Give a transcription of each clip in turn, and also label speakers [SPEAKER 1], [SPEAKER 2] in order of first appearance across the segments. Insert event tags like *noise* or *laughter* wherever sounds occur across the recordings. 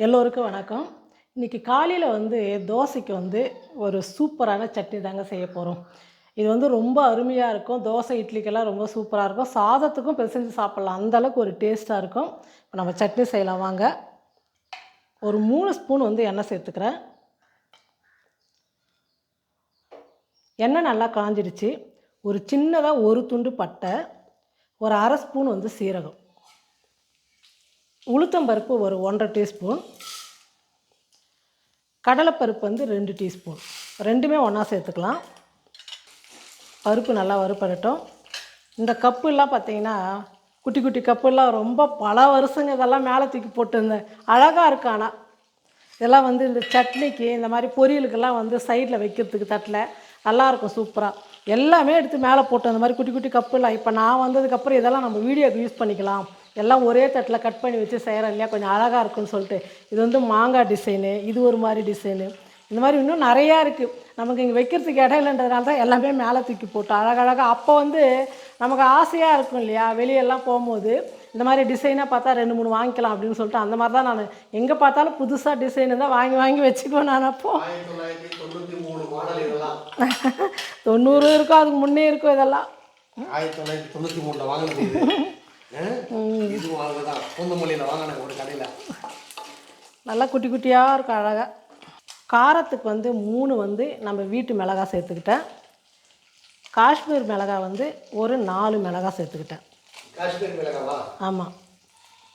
[SPEAKER 1] எல்லோருக்கும் வணக்கம். இன்றைக்கி காலையில் வந்து தோசைக்கு வந்து ஒரு சூப்பரான சட்னி தாங்க செய்ய போகிறோம் இது வந்து ரொம்ப அருமையாக இருக்கும். தோசை இட்லிக்கெல்லாம் ரொம்ப சூப்பராக இருக்கும். சாதத்துக்கும் பிசைஞ்சு சாப்பிட்லாம். அந்தளவுக்கு ஒரு டேஸ்ட்டாக இருக்கும். இப்போ நம்ம சட்னி செய்யலாம். வாங்க. ஒரு மூணு ஸ்பூன் வந்து எண்ணெய் சேர்த்துக்கிறேன். எண்ணெய் நல்லா காஞ்சிடுச்சு. ஒரு சின்னதாக ஒரு துண்டு பட்டை. ஒரு அரை ஸ்பூன் வந்து சீரகம். உளுத்தம்பருப்பு ஒரு ஒன்றரை டீஸ்பூன். கடலைப்பருப்பு வந்து ரெண்டு டீஸ்பூன். ரெண்டுமே ஒன்றா சேர்த்துக்கலாம். பருப்பு நல்லா வறுப்படட்டும் இந்த கப்புலாம் பார்த்தீங்கன்னா குட்டி குட்டி கப்புலாம் ரொம்ப பல வருஷங்க இதெல்லாம் மேலே தூக்கி போட்டிருந்தேன். அழகாக இருக்கு ஆனால் இதெல்லாம் வந்து இந்த சட்னிக்கு இந்த மாதிரி பொரியலுக்கெல்லாம் வந்து சைடில் வைக்கிறதுக்கு தட்டில் நல்லாயிருக்கும் சூப்பராக எல்லாமே எடுத்து மேலே போட்டு அந்த மாதிரி குட்டி குட்டி கப்புலாம். இப்போ நான் வந்ததுக்கப்புறம் இதெல்லாம் நம்ம வீடியோக்கு யூஸ் பண்ணிக்கலாம். எல்லாம் ஒரே தட்டில் கட் பண்ணி வச்சு செய்கிறோம் இல்லையா? கொஞ்சம் அழகாக இருக்கும்னு சொல்லிட்டு. இது வந்து மாங்காய் டிசைனு இது ஒரு மாதிரி டிசைனு இந்த மாதிரி இன்னும் நிறையா இருக்குது நமக்கு இங்கே வைக்கிறதுக்கு இடம் இல்லைன்றதுனால தான் எல்லாமே மேலே தூக்கி போட்டோம். அழகழகாக அப்போ வந்து நமக்கு ஆசையாக இருக்கும் இல்லையா? வெளியெல்லாம் போகும்போது இந்த மாதிரி டிசைனாக பார்த்தா ரெண்டு மூணு வாங்கிக்கலாம் அப்படின்னு சொல்லிட்டு அந்த மாதிரி தான் நான். எங்கே பார்த்தாலும் புதுசாக டிசைனு தான் வாங்கி வாங்கி வச்சுக்குவேன் நான் அப்போ.
[SPEAKER 2] இதெல்லாம். *laughs*
[SPEAKER 1] தொண்ணூறு இருக்கும் அதுக்கு முன்னே இருக்கும் இதெல்லாம்.
[SPEAKER 2] ஆயிரத்தி தொள்ளாயிரத்தி தொண்ணூற்றி மூணில் வாங்கினது இது *laughs* ஆ? இது வாங்கினதான் பூந்தமல்லியில் வாங்கினேன் ஒரு கடையில்.
[SPEAKER 1] நல்லா குட்டி குட்டியாக இருக்கும் அழகாக காரத்துக்கு வந்து மூணு வந்து நம்ம வீட்டு மிளகாய் சேர்த்துக்கிட்டேன். காஷ்மீர் மிளகாய் வந்து ஒரு நாலு மிளகாய் சேர்த்துக்கிட்டேன்.
[SPEAKER 2] காஷ்மீர் மிளகாவா?
[SPEAKER 1] ஆமாம்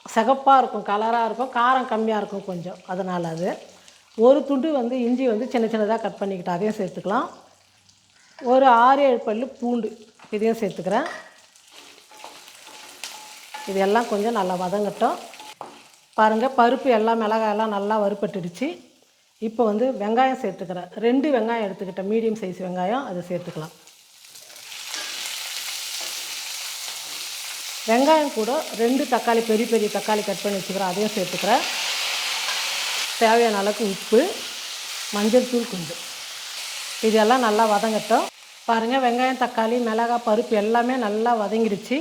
[SPEAKER 1] சிகப்பாக இருக்கும் கலராக இருக்கும் காரம் கம்மியாக இருக்கும் கொஞ்சம். அதனால் அது. ஒரு துண்டு வந்து இஞ்சி வந்து சின்ன சின்னதாக கட் பண்ணிக்கிட்டு அதையும் சேர்த்துக்கலாம். ஒரு ஆறு ஏழு பல்லு பூண்டு இதையும் சேர்த்துக்கிறேன். இது எல்லாம் கொஞ்சம் நல்லா வதங்கட்டும். பாருங்கள் பருப்பு எல்லாம் மிளகாயெல்லாம் நல்லா வறுப்பட்டுடுச்சு இப்போ வந்து வெங்காயம் சேர்த்துக்கிறேன். ரெண்டு வெங்காயம் எடுத்துக்கிட்டேன். மீடியம் சைஸ் வெங்காயம் அதை சேர்த்துக்கலாம். வெங்காயம் கூட ரெண்டு தக்காளி பெரிய பெரிய தக்காளி கட் பண்ணி வச்சுக்கிறேன். அதையும் சேர்த்துக்கிறேன். தேவையான அளவுக்கு உப்பு மஞ்சள் தூள் கொஞ்சம். இதெல்லாம் நல்லா வதங்கட்டும். பாருங்கள் வெங்காயம் தக்காளி மிளகாய் பருப்பு எல்லாமே நல்லா வதங்கிடுச்சு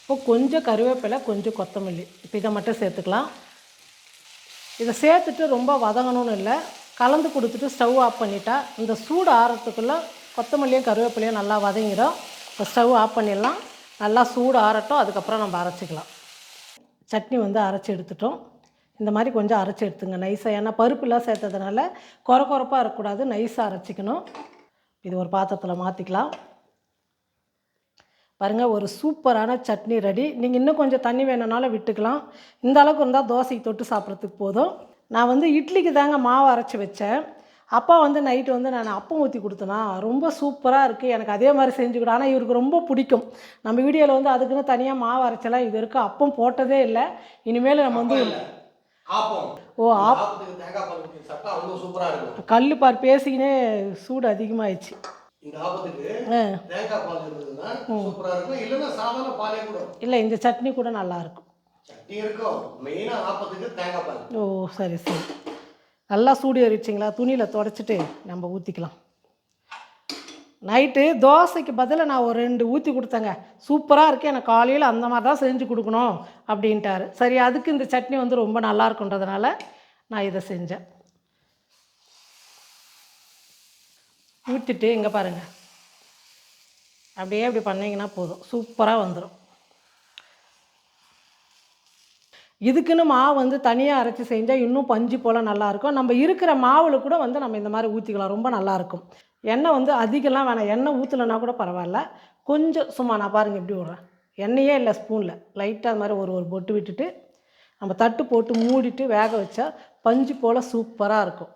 [SPEAKER 1] இப்போ கொஞ்சம் கருவேப்பிலை கொஞ்சம் கொத்தமல்லி. இப்போ இதை மட்டும் சேர்த்துக்கலாம். இதை சேர்த்துட்டு ரொம்ப வதங்கணும்னு இல்லை. கலந்து கொடுத்துட்டு ஸ்டவ் ஆஃப் பண்ணிட்டா இந்த சூடு ஆறத்துக்குள்ளே கொத்தமல்லியும் கருவேப்பிலையும் நல்லா வதங்கிடும். இப்போ ஸ்டவ் ஆஃப் பண்ணிடலாம். நல்லா சூடு ஆறட்டும். அதுக்கப்புறம் நம்ம அரைச்சிக்கலாம். சட்னி வந்து அரைச்சி எடுத்துட்டோம். இந்த மாதிரி கொஞ்சம் அரைச்சி எடுத்துங்க. நைஸாக ஏன்னா பருப்புலாம் சேர்த்ததுனால குறை குறப்பாக இருக்கக்கூடாது. நைஸாக அரைச்சிக்கணும். இது ஒரு பாத்திரத்தில் மாற்றிக்கலாம் பாருங்கள் ஒரு சூப்பரான சட்னி ரெடி. நீங்கள் இன்னும் கொஞ்சம் தண்ணி வேணும்னாலும் விட்டுக்கலாம். இந்த அளவுக்கு இருந்தால் தோசைக்கு தொட்டு சாப்பிட்றதுக்கு போதும். நான் வந்து இட்லிக்கு தாங்க மாவு அரைச்சி வச்சேன். அப்பா வந்து நைட்டு வந்து நான் அப்பம் ஊற்றி கொடுத்தேனா ரொம்ப சூப்பராக இருக்குது எனக்கு அதே மாதிரி செஞ்சு கொடு. ஆனால் இவருக்கு ரொம்ப பிடிக்கும். நம்ம வீடியோவில் வந்து அதுக்குன்னு தனியாக மாவு அரைச்சலாம். இது வரைக்கும் அப்பம் போட்டதே இல்லை. இனிமேல் நம்ம வந்து ஓ ஆப் கல் பார் பேசிக்கினே சூடு அதிகமாகிடுச்சு இல்லை இந்த சட்னி கூட
[SPEAKER 2] சட்னி இருக்கும்.
[SPEAKER 1] ஓ சரி சரி. நல்லா சூடு ஏறிச்சிங்களா துணியில் தொடச்சிட்டு நம்ம ஊற்றிக்கலாம் நைட்டு தோசைக்கு பதிலாக நான் ஒரு ரெண்டு ஊற்றி கொடுத்தேங்க. சூப்பராக இருக்குது எனக்கு காலையில் அந்த மாதிரி தான் செஞ்சு கொடுக்கணும் அப்படின்ட்டாரு. சரி அதுக்கு இந்த சட்னி வந்து ரொம்ப நல்லா இருக்குன்றதுனால நான் இதை செஞ்சேன். ஊற்றிட்டு இங்கே பாருங்கள் அப்படியே இப்படி பண்ணிங்கன்னா போதும். சூப்பராக வந்துடும் இதுக்குன்னு மாவு வந்து தனியாக அரைச்சி செஞ்சால் இன்னும் பஞ்சு போல் நல்லாயிருக்கும் நம்ம இருக்கிற மாவில் கூட வந்து நம்ம இந்த மாதிரி ஊற்றிக்கலாம் ரொம்ப நல்லாயிருக்கும் எண்ணெய் வந்து அதிகம்லாம் வேணாம். எண்ணெய் ஊற்றலைன்னா கூட பரவாயில்ல. கொஞ்சம் சும்மா நான் பாருங்கள் எப்படி விட்றேன். எண்ணெயே இல்லை ஸ்பூனில் லைட்டாக அது மாதிரி ஒரு ஒரு பொட்டு விட்டுட்டு நம்ம தட்டு போட்டு மூடிட்டு வேக வச்சா பஞ்சு போல் சூப்பராக இருக்கும்.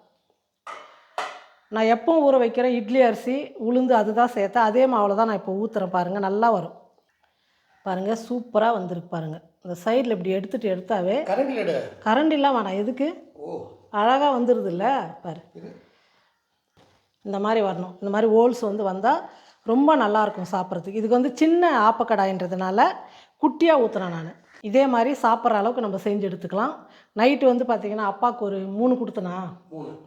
[SPEAKER 1] நான் எப்பவும் ஊற வைக்கிறேன் இட்லி அரிசி உளுந்து அதுதான் சேர்த்தேன். அதே மாவில் தான் நான் இப்போ ஊற்றுறேன் பாருங்கள் நல்லா வரும். பாருங்கள் சூப்பராக வந்திருக்கு பாருங்கள் இந்த சைடில் இப்படி எடுத்துகிட்டு எடுத்தாவே
[SPEAKER 2] கரண்டில் எடு.
[SPEAKER 1] கரண்டிலாம் வேணாம். எதுக்கு? அழகாக வந்துடுதுல்ல பாரு.
[SPEAKER 2] இது
[SPEAKER 1] இந்த மாதிரி வரணும். இந்த மாதிரி ஹோல்ஸ் வந்து வந்தால் ரொம்ப நல்லாயிருக்கும் சாப்பிட்றதுக்கு. இதுக்கு வந்து சின்ன ஆப்பக்கடாயின்றதுனால குட்டியாக ஊற்றுறேன் நான். இதே மாதிரி சாப்பிட்ற அளவுக்கு நம்ம செஞ்சு எடுத்துக்கலாம். நைட்டு வந்து பார்த்திங்கன்னா அப்பாவுக்கு ஒரு மூணு கொடுத்தனா?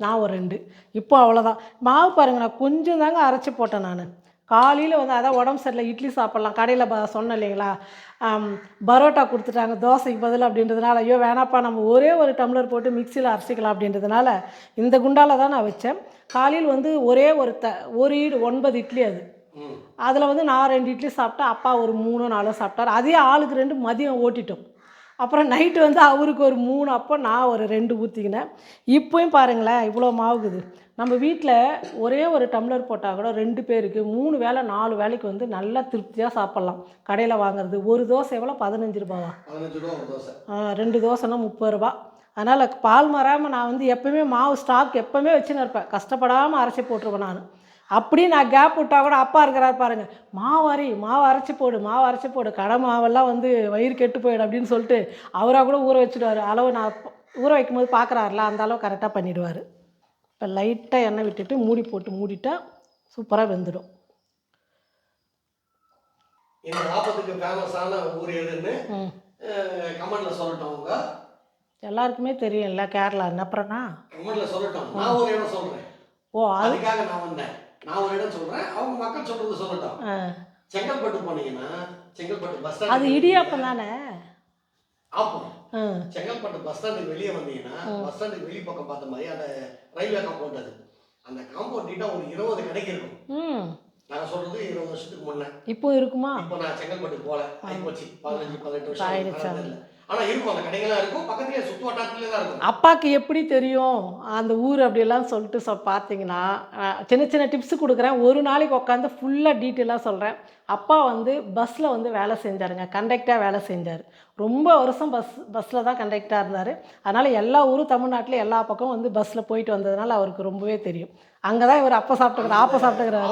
[SPEAKER 1] நான் ஒரு ரெண்டு. இப்போ அவ்வளோதான் மாவு பாருங்க நான் கொஞ்சம் தாங்க அரைச்சி போட்டேன் நான். காலையில் வந்து அதான் உடம்பு சரியில்லை இட்லி சாப்பிட்லாம். கடையில் ப சொன்னேன் இல்லைங்களா? பரோட்டா கொடுத்துட்டாங்க தோசைக்கு பதில் அப்படின்றதுனால ஐயோ வேணாப்பா நம்ம ஒரே ஒரு டம்ளர் போட்டு மிக்சியில் அரைச்சிக்கலாம் அப்படின்றதுனால இந்த குண்டால தான் நான் வச்சேன். காலையில் வந்து ஒரே ஒரு த ஒரு ஈடு ஒன்பது இட்லி அது. அதில் வந்து நான் ரெண்டு இட்லி சாப்பிட்டேன் அப்பா ஒரு மூணு நாலோ சாப்பிட்டார். அதே ஆளுக்கு ரெண்டு மதியம் ஓட்டிட்டோம். அப்புறம் நைட்டு வந்து அவருக்கு ஒரு மூணு அப்போ நான் ஒரு ரெண்டு ஊற்றிக்கினேன் இப்போயும் பாருங்களேன் இவ்வளோ மாவுக்குது. நம்ம வீட்டில் ஒரே ஒரு டம்ளர் போட்டால் கூட ரெண்டு பேருக்கு மூணு வேளை நாலு வேளைக்கு வந்து நல்லா திருப்தியாக சாப்பிட்லாம். கடையில் வாங்குறது ஒரு தோசை எவ்வளோ? பதினஞ்சு ரூபாவா? ரெண்டு தோசைனா முப்பது ரூபா. அதனால் பால் மாறாமல் நான் வந்து எப்போவுமே மாவு ஸ்டாக் எப்போவுமே வச்சுன்னு இருப்பேன். கஷ்டப்படாமல் அரைச்சி போட்டுருவேன் நான். அப்படியே நான் கேப் விட்டா கூட அப்பா இருக்கிறார் பாருங்க. மாவு அரை மாவு அரைச்சி போடு மாவு அரைச்சி போடு. கடை மாவெல்லாம் வந்து வயிறு கெட்டு போயிடும் அப்படின்னு சொல்லிட்டு அவராக கூட ஊற வச்சுடுவார். அளவு நான் ஊற வைக்கும்போது பார்க்குறாருல அந்த அளவு கரெக்டாக பண்ணிடுவார். இப்போ லைட்டாக எண்ணெய் விட்டுட்டு மூடி போட்டு மூடிட்டா சூப்பராக வெந்துடும்.
[SPEAKER 2] இந்த ஆப்பத்துக்கு ஃபேமஸான ஊர் எதுன்னு
[SPEAKER 1] ம்.
[SPEAKER 2] கமெண்ட்ல சொல்லட்டும் அவங்க.
[SPEAKER 1] எல்லாருக்குமே தெரியும்ல கேரளான்னு அப்புறம்னா?
[SPEAKER 2] கமெண்ட்ல சொல்லட்டும். நான் ஒரு இடம் சொல்றேன்.
[SPEAKER 1] ஓ அது
[SPEAKER 2] அதுக்காக நான் வந்தேன். நான் ஒரு இடம் சொல்றேன். அவங்க மக்கள் சொல்றது சொல்லட்டும். செங்கல்பட்டு போனீங்கன்னா செங்கல்பட்டு பஸ்
[SPEAKER 1] அது இடியாப்பம் தானே?
[SPEAKER 2] ஆப்பம் செங்கல்பட்டு பஸ் ஸ்டாண்டுக்கு வெளியே வந்தீங்கன்னா பஸ் ஸ்டாண்டுக்கு வெளி பக்கம் பார்த்த மாதிரி அந்த ரயில்வே காம்பவுண்ட் அது அந்த காம்பவுண்ட் கிட்ட ஒரு இருபது கடைக்கு இருக்கும். நான் சொல்றது இருபது வருஷத்துக்கு முன்னே.
[SPEAKER 1] இப்போ இருக்குமா?
[SPEAKER 2] இப்போ நான் செங்கல்பட்டு போல ஆயிப்போச்சு பதினஞ்சு பதினெட்டு வருஷம்
[SPEAKER 1] ஆயிடுச்சா?
[SPEAKER 2] ஆனது இல்ல. ஆனா இருக்கும் அந்த கடைகள்லாம் இருக்கும் பக்கத்துலயே சுத்து வட்டாரத்துலயே தான் இருக்கும்.
[SPEAKER 1] அப்பாவுக்கு எப்படி தெரியும்? அந்த ஊர் அப்படியெல்லாம் சொல்லிட்டு சொ பார்த்தீங்கன்னா சின்ன சின்ன டிப்ஸ் கொடுக்குறேன். ஒரு நாளைக்கு உட்காந்து ஃபுல்லாக டீட்டெயிலாக சொல்கிறேன் அப்பா வந்து பஸ்ஸில் வந்து வேலை செஞ்சாருங்க. கண்டக்டாக வேலை செஞ்சார். ரொம்ப வருஷம் பஸ் பஸ்ஸில் தான் கண்டக்டாக இருந்தார். அதனால் எல்லா ஊரும் தமிழ்நாட்டில் எல்லா பக்கம் வந்து பஸ்ஸில் போயிட்டு வந்ததுனால அவருக்கு ரொம்பவே தெரியும். அங்கே தான் இவர் அப்போ சாப்பிட்டுக்கிறார் ஆப்போ சாப்பிட்டுக்கிறாரு.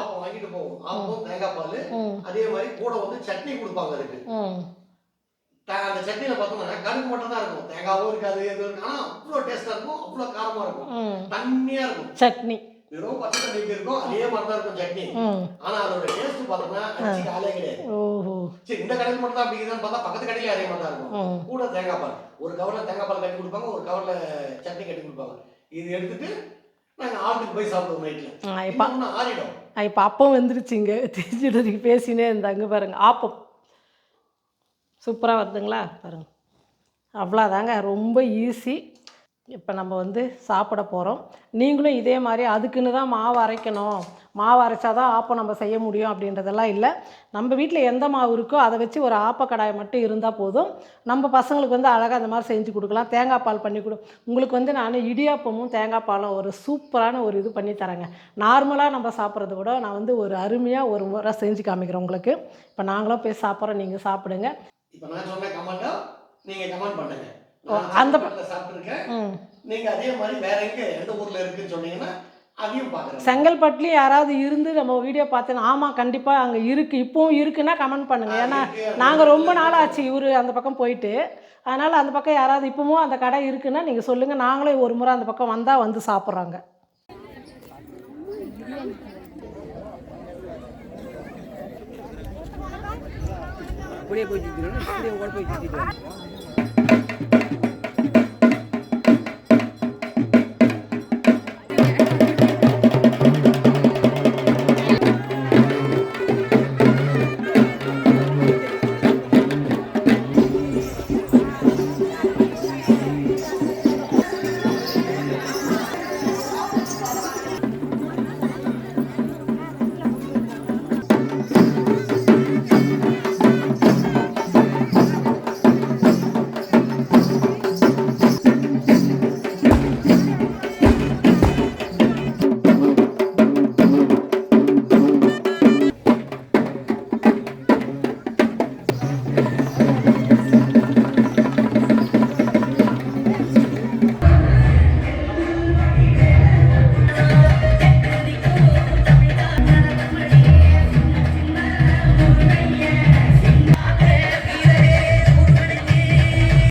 [SPEAKER 2] அதே மாதிரி கூட வந்து சட்னி கொடுப்பாங்க அந்த சட்னியில பார்த்தோம்னா கடுகு மட்டும் தான் இருக்கும். தேங்காவும் இருக்காது எதுவும் இருக்கு ஆனா அவ்வளோ டேஸ்டா இருக்கும் அவ்வளோ காரமா இருக்கும்.
[SPEAKER 1] ம்.
[SPEAKER 2] தண்ணியா இருக்கும். எப்படி வெறும் பச்சை தண்ணி இருக்கும் அதே மாதிரி தான் இருக்கும் சட்னி.
[SPEAKER 1] ம்.
[SPEAKER 2] ஆனா அதோட டேஸ்ட் பார்த்தோம்னா ஆளே கிடையாது.
[SPEAKER 1] ஓஹோ.
[SPEAKER 2] சரி இந்த கடையில் மட்டும் தான் அப்படி இருக்குதுன்னு பார்த்தா பக்கத்து கடையில அதே மாதிரி தான் இருக்கும். கூட தேங்காய் பால். ஒரு கவர்ல தேங்காய் பால் கட்டி கொடுப்பாங்க ஒரு கவர்ல சட்னி கட்டி கொடுப்பாங்க. இது எடுத்துட்டு நாங்க ஆட்டுக்கு போய் சாப்பிடுவோம் இன்னும் ஆறிடும்.
[SPEAKER 1] இப்போ அப்பம் வந்துருச்சுங்க தெரிஞ்சுட்டு பேசினே இருந்தாங்க பாருங்க. ஆப்பம். சூப்பராக வருதுங்களா? பாருங்க. அவ்வளோதாங்க ரொம்ப ஈஸி இப்போ நம்ம வந்து சாப்பிட போகிறோம் நீங்களும் இதே மாதிரி அதுக்குன்னு தான் மாவு அரைக்கணும். மாவு அரைச்சா தான் ஆப்பம் நம்ம செய்ய முடியும் அப்படின்றதெல்லாம் இல்லை. நம்ம வீட்டில் எந்த மாவு இருக்கோ அதை வச்சு ஒரு ஆப்ப கடாய் மட்டும் இருந்தால் போதும். நம்ம பசங்களுக்கு வந்து அழகாக அந்த மாதிரி செஞ்சு கொடுக்கலாம். தேங்காய் பால் பண்ணி கொடு. உங்களுக்கு வந்து நான் இடியாப்பமும் தேங்காய் பாலும் ஒரு சூப்பரான ஒரு இது பண்ணி தரேங்க. நார்மலாக நம்ம சாப்பிட்றத விட நான் வந்து ஒரு அருமையாக ஒரு முறை செஞ்சு காமிக்கிறேன் உங்களுக்கு. இப்போ நாங்களும் போய் சாப்பிட்றோம். நீங்கள் சாப்பிடுங்க.
[SPEAKER 2] இப்போ நான் சொன்ன கமெண்ட்டா நீங்க கமெண்ட் பண்ணுங்க.
[SPEAKER 1] அந்த
[SPEAKER 2] அந்த சாப்பிட்டுருக்கேன்.
[SPEAKER 1] ம்.
[SPEAKER 2] நீங்க அதே மாதிரி வேற எங்க எந்த ஊர்ல இருக்குன்னு சொன்னீங்கன்னா
[SPEAKER 1] செங்கல்பட்டுலேயும் யாராவது இருந்து நம்ம வீடியோ பார்த்தேன்னா ஆமாம் கண்டிப்பாக அங்கே இருக்குது இப்போவும் இருக்குன்னா கமெண்ட் பண்ணுங்கள் ஏன்னா நாங்கள் ரொம்ப நாள் ஆச்சு இவர் அந்த பக்கம் போயிட்டு. அதனால் அந்த பக்கம் யாராவது இப்போவும் அந்த கடை இருக்குன்னா நீங்கள் சொல்லுங்கள் நாங்களே ஒரு முறை அந்த பக்கம் வந்தால் வந்து சாப்பிட்றாங்க.
[SPEAKER 3] அப்படியே போய் சுற்றிடுவோம் இப்படியே கூட போய் சுற்றிட்டு